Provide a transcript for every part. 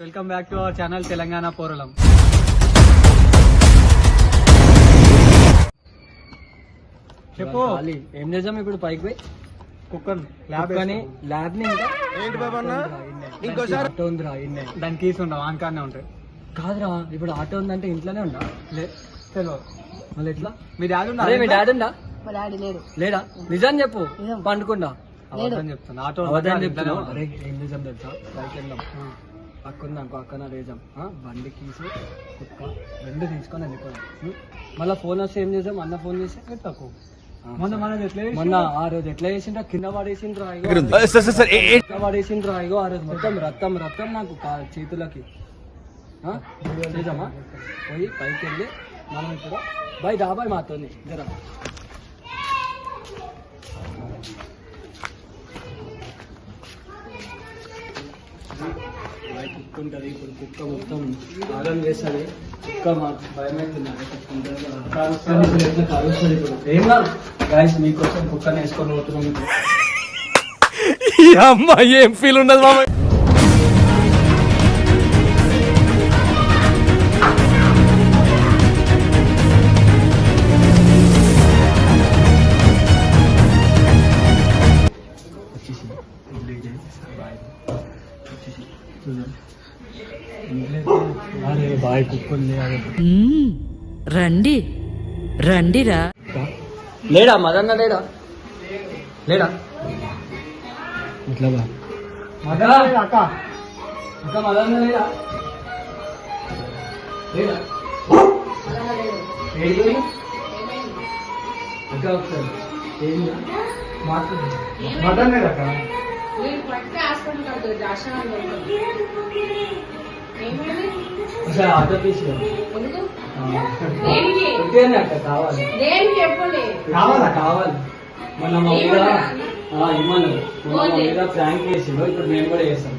Welcome back to our channel Telangana పోరలం. చెప్పు. ఏం చేద్దాం ఇప్పుడు పైకి పోయి? కుక్కర్ ల్యాబ్ కానీ ల్యాబ్ని ఇంకా? ఏంటి బాబన్న ఇంకోసారి. ఆటో ఉందిరా ఇన్నే దాని కీస్ ఉండవు ఆన్కానే ఉంటాయి. కాదురా ఇప్పుడు ఆటో ఉందంటే ఇంట్లోనే ఉందా? లే తెలియదు మళ్ళీ ఎట్లా? మీ డాడీ అరే మీ డాడీ ఉందా? మా డాడీ లేడు. లేడా నిజం చెప్పు. పండుకుండా చెప్తాను ఆటో అరే ఏం చేద్దాం తెలుసా? పైకి వెళ్దాం. పక్క ఉంది అనుకో అక్కన రేజాం ఆ, బండి కీసు కుక్క రెండు తీసుకొని వెళ్ళిపోదాం. ఉం? మళ్ళీ ఫోన్ వస్తే ఏం చేద్దాం? అన్న ఫోన్ చేస్తే తక్కువ మొన్న మనది ఎట్లా? మొన్న ఆ రోజు ఎట్లా చేసిండ్రా? కింద పడేసిండ్రా ఇగో. కింద పడేసిండ్రా ఇగో ఆ రోజు మొత్తం రక్తం రక్తం నాకు చేతులకి. ఆ? చేద్దామా పోయి పైకి వెళ్ళి మనం ఇప్పుడు బై డాబాయ్ మాతోని జరా. బయట కుక్క ఉంటుంది ఇప్పుడు కుక్క మొత్తం ఆగం చేస్తుంది. కుక్క మాకు భయం అవుతుంది ఎట్లా కలుస్తుంది ఇప్పుడు? ఏం కాదు. గాయస్ మీకోసం కుక్కని వేసుకొని పోతున్నాం ఇప్పుడు. అమ్మ ఏం ఫీల్ ఉండదు మామ రండి. రండిరా. లేడా? మదన్న లేడా? లేడా? ఇట్లా అక్క? అక్క మదన్న లేడా? లేడా? అక్క ఒకసారి. మటన్ ఆటో తీసి అక్క కావాలి. కావాలా కావాలి. మన మా మీద ఆ, ఇమ్మను మన మా మీద ప్రాంక్ చేసిండు. ఇప్పుడు మేము కూడా చేస్తాం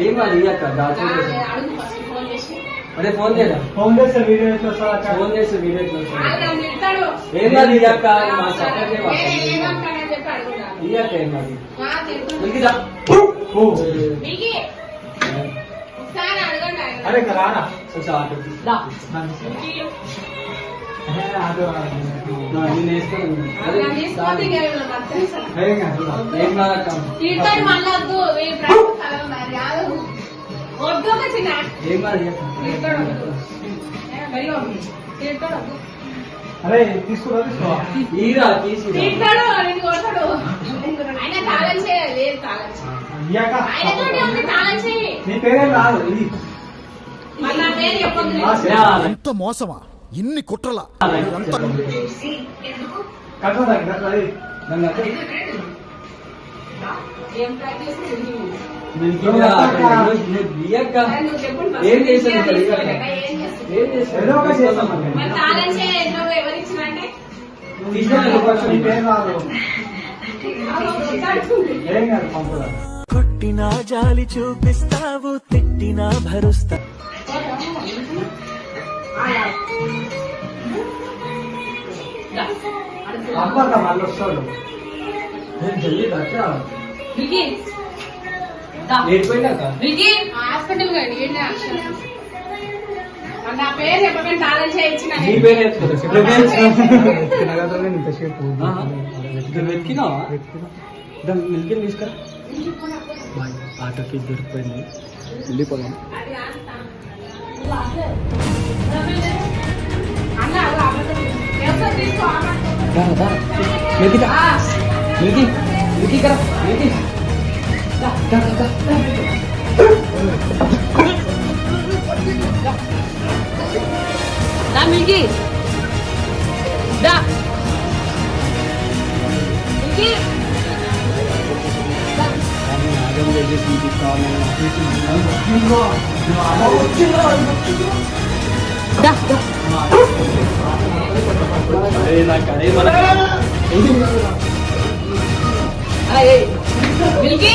ఏం కాదు ఈ అక్క? దాచి అదే ఫోన్ చేయరా ఫోన్ చేస్తే వీడియో ఎట్లా అక్క? ఫోన్ చేసి వీడియో ఎట్లా వస్తుంది? ఏం కాదు ఈ అక్క? మా సపోర్ట్ ఈ అక్క ఏం కాదు. ఓ. అరే రానా కొంచెం ఆటో. ఏం కాదక్క? అరే తీసుకురా. తీసుకో ఈరా తీసి ఇయ్యాక నీ పేరేం రాదు ఇది ఎంత మోసమా? ఇన్ని కుట్రలా? కట్టదా నన్ను ఏం ప్రాక్టీస్ ఏం చేశాను? ఏం చేశాను? కొట్టినా జాలి చూపిస్తావు తిట్టినా భరుస్తా. పంపక మళ్ళీ వస్తాడు. నేను జల్దీ అక్క హాస్పిటల్ నా పేరు చెప్పకుండా తాళం చేయించిన. ఇక్కడ దాన్ని మిల్కి తీసుకురా. ఆటోకి దొరికిపోయింది. వెళ్ళిపోదాం తీసుకో? ఆమెతో. దా, దా. మిల్కి దా. మిల్కి మిల్కి ఇక్కడ మిల్కి దా, దా, దా, దా. దా మిల్కీ దా మిల్కీ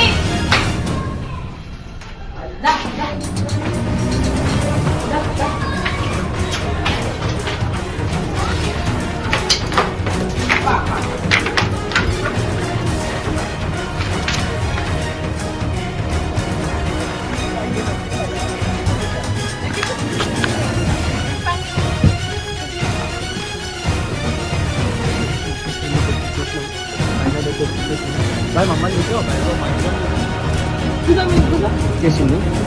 말만 말리죠? 말만 말리죠? 그 다음에 그거? 예수님?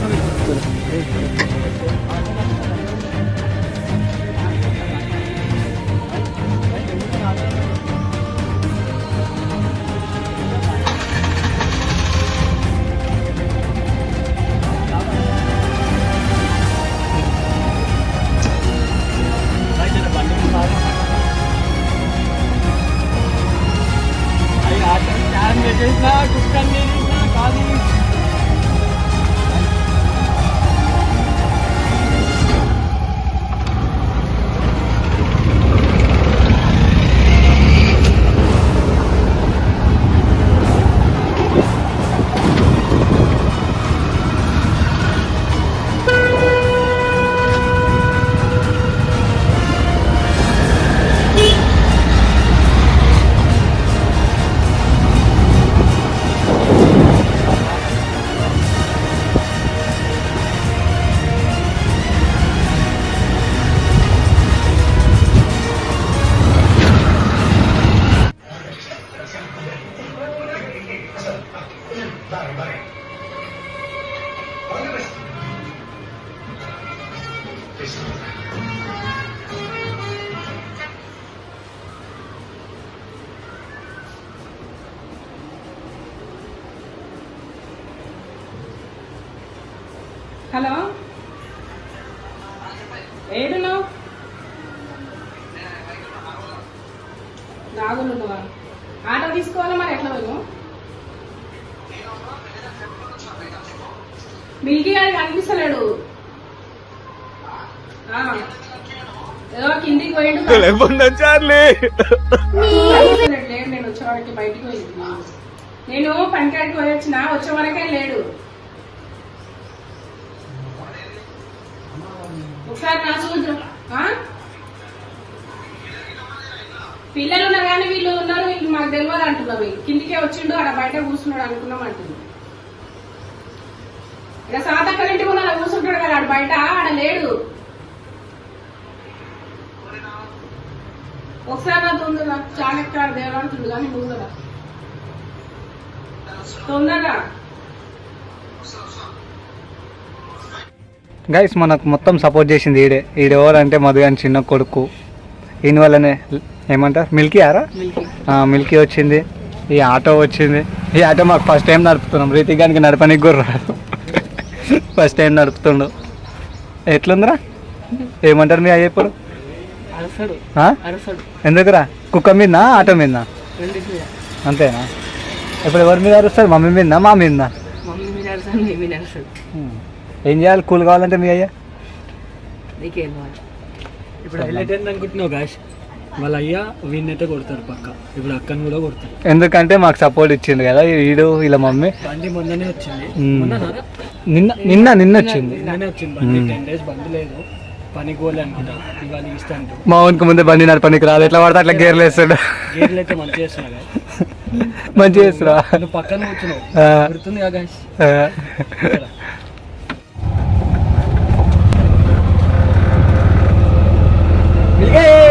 హలో? ఏడున్నావు నాగులు నువ్వా ఆటో తీసుకోవాలా మరి ఎట్లా పోయి మిల్కీ గారికి కనిపిస్తలేడు. కిందికి పోయిండు నేను వచ్చేవాడికి బయటికి పోయింది నేను పనికాడికి పోయి వచ్చిన వచ్చే వరకే లేడు. ఒకసారి నా చూద్దాం ఆ? పిల్లలు ఉన్నారు కానీ వీళ్ళు ఉన్నారు వీళ్ళు మాకు తెలియదు అంటున్నాం కిందికే వచ్చిండు ఆడ బయట కూర్చున్నాడు అనుకున్నాం అంటుంది. ఇక్కడ సాతక్కల ఇంటికి ఉన్న కూర్చుంటాడు కదా ఆడ బయట ఆడ లేడు. ఒకసారి నా తొందరగా చాణక్య దేవాలంటుంది కానీ ముందర. తొందరగా. గైస్ మనకు మొత్తం సపోర్ట్ చేసింది ఈడే. ఈడు ఎవరంటే మధు అని చిన్న కొడుకు. ఈయన వల్లనే ఏమంటారు? మిల్కీ ఆరా? మిల్కీ వచ్చింది. ఈ ఆటో వచ్చింది. ఈ ఆటో మాకు ఫస్ట్ టైం నడుపుతున్నాం. రీతిగానికి నడపనికి కూడా రాదు. ఫస్ట్ టైం నడుపుతుండు. ఎట్లుందిరా? ఏమంటారు మీ అయ్య ఇప్పుడు? ఎందుకురా? కుక్క మీద ఆటో మీద అంతేనా? ఇప్పుడు ఎవరి మీద అరుస్తారు మమ్మీ మీద మా మీద ఏం చేయాలి? కూల్ కావాలంటే మీ అయ్యా? నీకేం కావాలి? ఇప్పుడు హైలైట్ ఏంది అనుకుంటున్నావు గాష్ వాళ్ళ అయ్యా వీడినైతే కొడతారు పక్క. ఇప్పుడు అక్కని కూడా కొడతారు. ఎందుకంటే మాకు సపోర్ట్ ఇచ్చిండు కదా ఈడు వీళ్ళ మమ్మీ. బండి మొన్ననే వచ్చింది? నిన్న నిన్న నిన్న వచ్చింది. నిన్ననే వచ్చింది బండి. టెన్ డేస్ బండి లేదు. పనికి అనుకుంటా. ఇవాళ ఇస్తాను మా ఊనికి ముందే బండి నడపనికి రాదు. ఎట్లా పడితే అట్లా గేర్లు వేస్తాడు. గేర్లు అయితే మంచిగా చేస్తున్నా మంచిగా నువ్వు పక్కన కూర్చున్నావు. గుర్తుంది కదా Bilge!